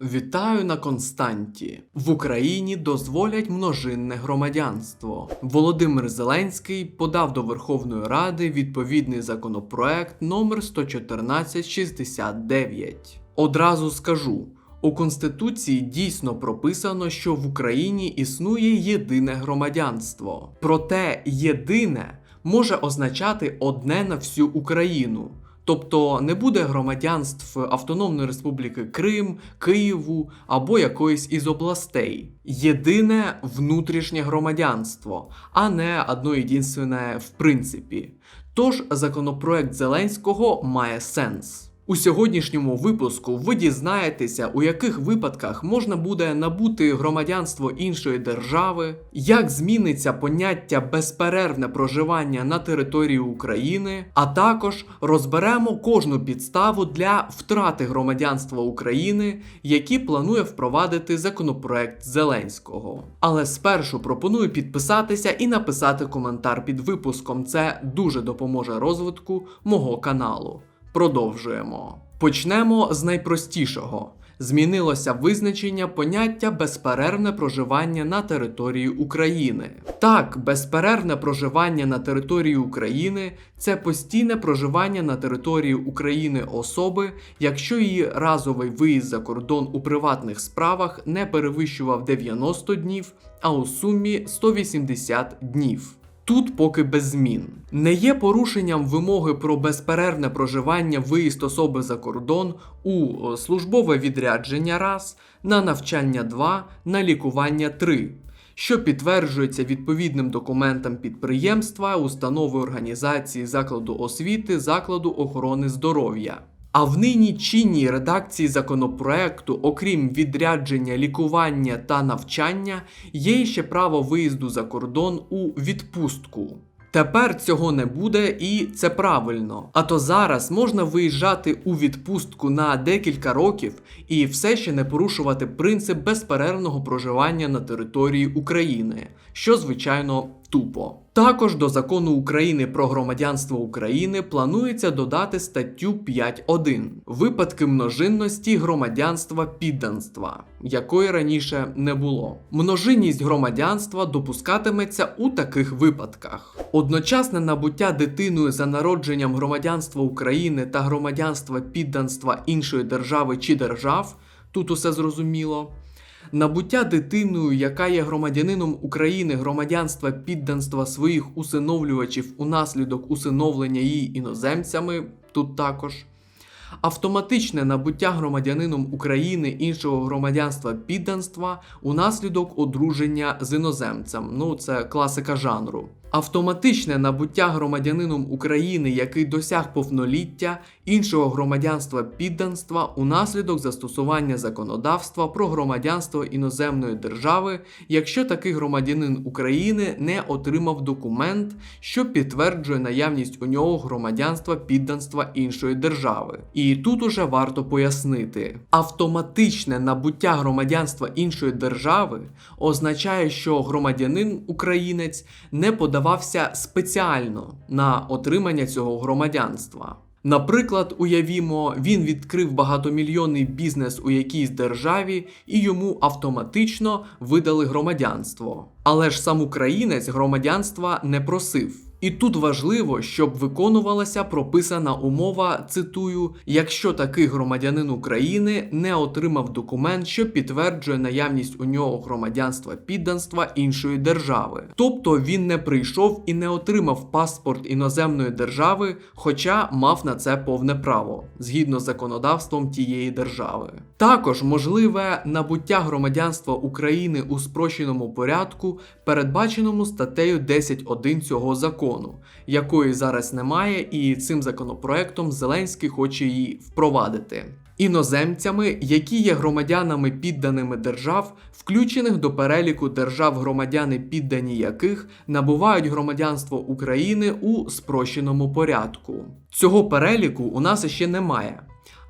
Вітаю на Константі. В Україні дозволять множинне громадянство. Володимир Зеленський подав до Верховної Ради відповідний законопроект номер 11469. Одразу скажу. У Конституції дійсно прописано, що в Україні існує єдине громадянство. Проте єдине може означати одне на всю Україну. Тобто не буде громадянств Автономної Республіки Крим, Києву або якоїсь із областей. Єдине внутрішнє громадянство, а не одно єдинственне в принципі. Тож законопроект Зеленського має сенс. У сьогоднішньому випуску ви дізнаєтеся, у яких випадках можна буде набути громадянство іншої держави, як зміниться поняття безперервне проживання на території України, а також розберемо кожну підставу для втрати громадянства України, які планує впровадити законопроект Зеленського. Але спершу пропоную підписатися і написати коментар під випуском. Це дуже допоможе розвитку мого каналу. Продовжуємо. Почнемо з найпростішого. Змінилося визначення поняття безперервне проживання на території України. Так, безперервне проживання на території України це постійне проживання на території України особи, якщо її разовий виїзд за кордон у приватних справах не перевищував 90 днів, а у сумі 180 днів. Тут поки без змін. Не є порушенням вимоги про безперервне проживання виїзд особи за кордон у е, службове відрядження раз, на навчання 2, на лікування 3, що підтверджується відповідним документам підприємства, установи організації закладу освіти, закладу охорони здоров'я. А в нині чинній редакції законопроекту, окрім відрядження, лікування та навчання, є ще право виїзду за кордон у відпустку. Тепер цього не буде і це правильно. А то зараз можна виїжджати у відпустку на декілька років і все ще не порушувати принцип безперервного проживання на території України, що звичайно тупо. Також до закону України про громадянство України планується додати статтю 5.1 випадки множинності громадянства підданства, якої раніше не було. Множинність громадянства допускатиметься у таких випадках: одночасне набуття дитиною за народженням громадянства України та громадянства підданства іншої держави чи держав. Тут усе зрозуміло. Набуття дитиною, яка є громадянином України громадянства підданства своїх усиновлювачів унаслідок усиновлення її іноземцями, тут також. Автоматичне набуття громадянином України іншого громадянства підданства унаслідок одруження з іноземцем. Ну, це класика жанру. Автоматичне набуття громадянином України, який досяг повноліття іншого громадянства підданства унаслідок застосування законодавства про громадянство іноземної держави, якщо такий громадянин України не отримав документ, що підтверджує наявність у нього громадянства підданства іншої держави. І тут уже варто пояснити: автоматичне набуття громадянства іншої держави означає, що громадянин українець не подавався спеціально на отримання цього громадянства. Наприклад, уявімо, він відкрив багатомільйонний бізнес у якійсь державі і йому автоматично видали громадянство. Але ж сам українець громадянства не просив. І тут важливо, щоб виконувалася прописана умова, цитую, якщо такий громадянин України не отримав документ, що підтверджує наявність у нього громадянства підданства іншої держави. Тобто він не прийшов і не отримав паспорт іноземної держави, хоча мав на це повне право згідно з законодавством тієї держави. Також можливе набуття громадянства України у спрощеному порядку, передбаченому статтею 10.1 цього закону якої зараз немає, і цим законопроектом Зеленський хоче її впровадити. Іноземцями, які є громадянами підданими держав, включених до переліку держав, громадяни піддані яких набувають громадянство України у спрощеному порядку. Цього переліку у нас ще немає.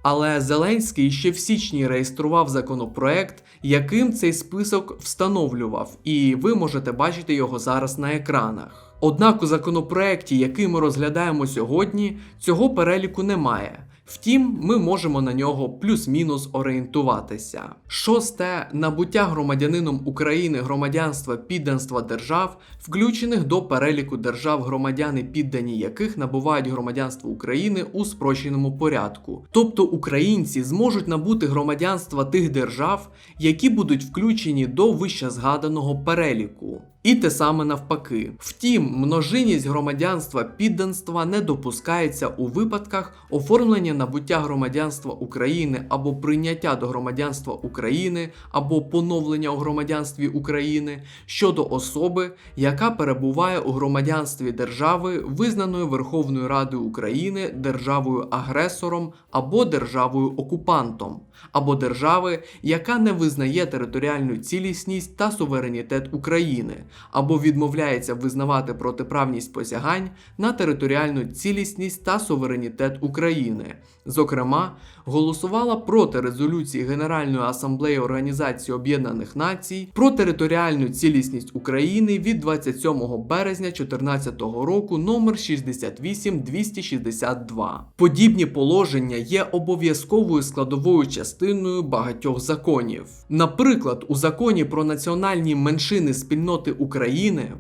Але Зеленський ще в січні реєстрував законопроект, яким цей список встановлював, і ви можете бачити його зараз на екранах. Однак у законопроекті, який ми розглядаємо сьогодні, цього переліку немає. Втім, ми можемо на нього плюс-мінус орієнтуватися. Шосте набуття громадянином України громадянства підданства держав, включених до переліку держав, громадяни піддані яких набувають громадянство України у спрощеному порядку. Тобто українці зможуть набути громадянства тих держав, які будуть включені до вище згаданого переліку. І те саме навпаки. Втім, множинність громадянства підданства не допускається у випадках оформлення набуття громадянства України або прийняття до громадянства України або поновлення у громадянстві України щодо особи, яка перебуває у громадянстві держави, визнаної Верховною Радою України державою агресором або державою окупантом, або держави, яка не визнає територіальну цілісність та суверенітет України або відмовляється визнавати протиправність посягань на територіальну цілісність та суверенітет України. Зокрема, голосувала проти резолюції Генеральної асамблеї Організації Об'єднаних Націй про територіальну цілісність України від 27 березня 2014 року номер 68262. Подібні положення є обов'язковою складовою частиною багатьох законів. Наприклад, у законі про національні меншини спільноти України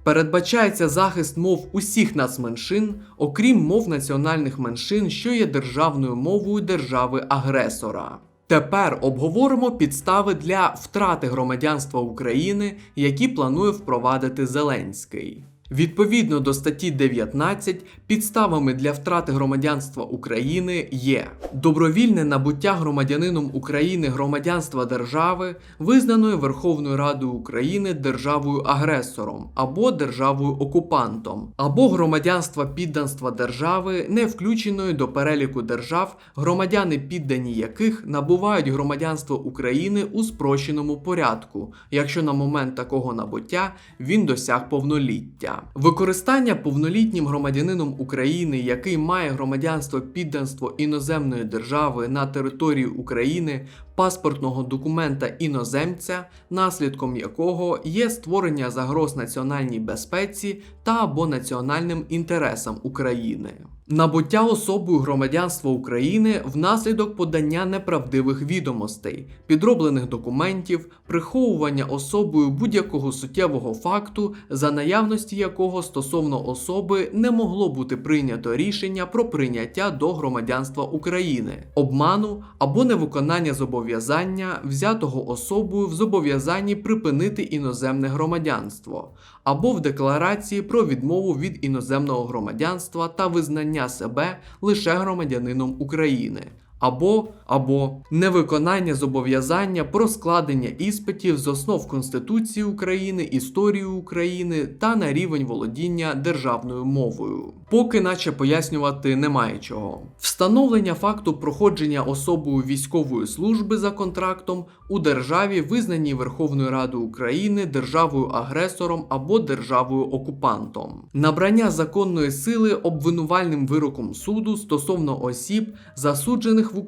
передбачається захист мов усіх нацменшин, окрім мов національних меншин, що є державною мовою держави-агресора. Тепер обговоримо підстави для втрати громадянства України, які планує впровадити Зеленський. Відповідно до статті 19, підставами для втрати громадянства України є добровільне набуття громадянином України громадянства держави, визнаної Верховною Радою України державою-агресором або державою-окупантом, або громадянства підданства держави, не включеної до переліку держав, громадяни піддані яких набувають громадянство України у спрощеному порядку, якщо на момент такого набуття він досяг повноліття. Використання повнолітнім громадянином України, який має громадянство підданство іноземної держави на території України, паспортного документа іноземця, наслідком якого є створення загроз національній безпеці та або національним інтересам України. Набуття особою громадянства України внаслідок подання неправдивих відомостей, підроблених документів, приховування особою будь-якого суттєвого факту, за наявності якого стосовно особи не могло бути прийнято рішення про прийняття до громадянства України, обману або невиконання зобов'язання, взятого особою в зобов'язанні припинити іноземне громадянство, або в декларації про відмову від іноземного громадянства та визнання себе лише громадянином України. Або або невиконання зобов'язання про складення іспитів з основ Конституції України, історії України та на рівень володіння державною мовою. Поки наче пояснювати немає чого. Встановлення факту проходження особою військової служби за контрактом у державі, визнаній Верховною Радою України державою агресором або державою окупантом, набрання законної сили обвинувальним вироком суду стосовно осіб, засуджених в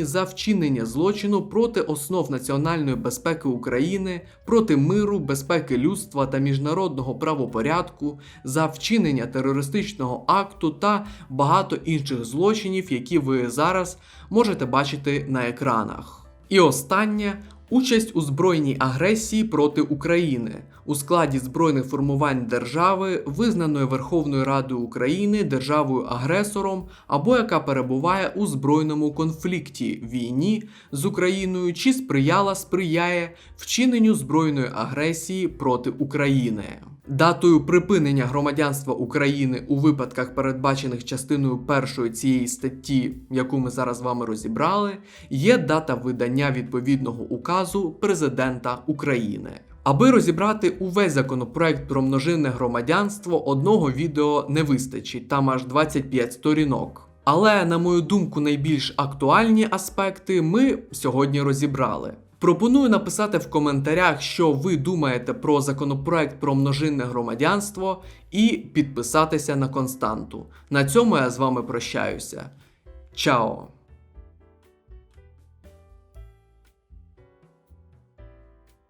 Україні за вчинення злочину проти основ національної безпеки України, проти миру, безпеки людства та міжнародного правопорядку, за вчинення терористичного акту та багато інших злочинів, які ви зараз можете бачити на екранах. І останнє участь у збройній агресії проти України у складі збройних формувань держави, визнаної Верховною Радою України державою агресором, або яка перебуває у збройному конфлікті війні з Україною чи сприяла сприяє вчиненню збройної агресії проти України. Датою припинення громадянства України у випадках, передбачених частиною першої цієї статті, яку ми зараз з вами розібрали, є дата видання відповідного указу президента України. Аби розібрати увесь законопроект про множинне громадянство, одного відео не вистачить, там аж 25 сторінок. Але, на мою думку, найбільш актуальні аспекти ми сьогодні розібрали. Пропоную написати в коментарях, що ви думаєте про законопроект про множинне громадянство, і підписатися на константу. На цьому я з вами прощаюся. Чао!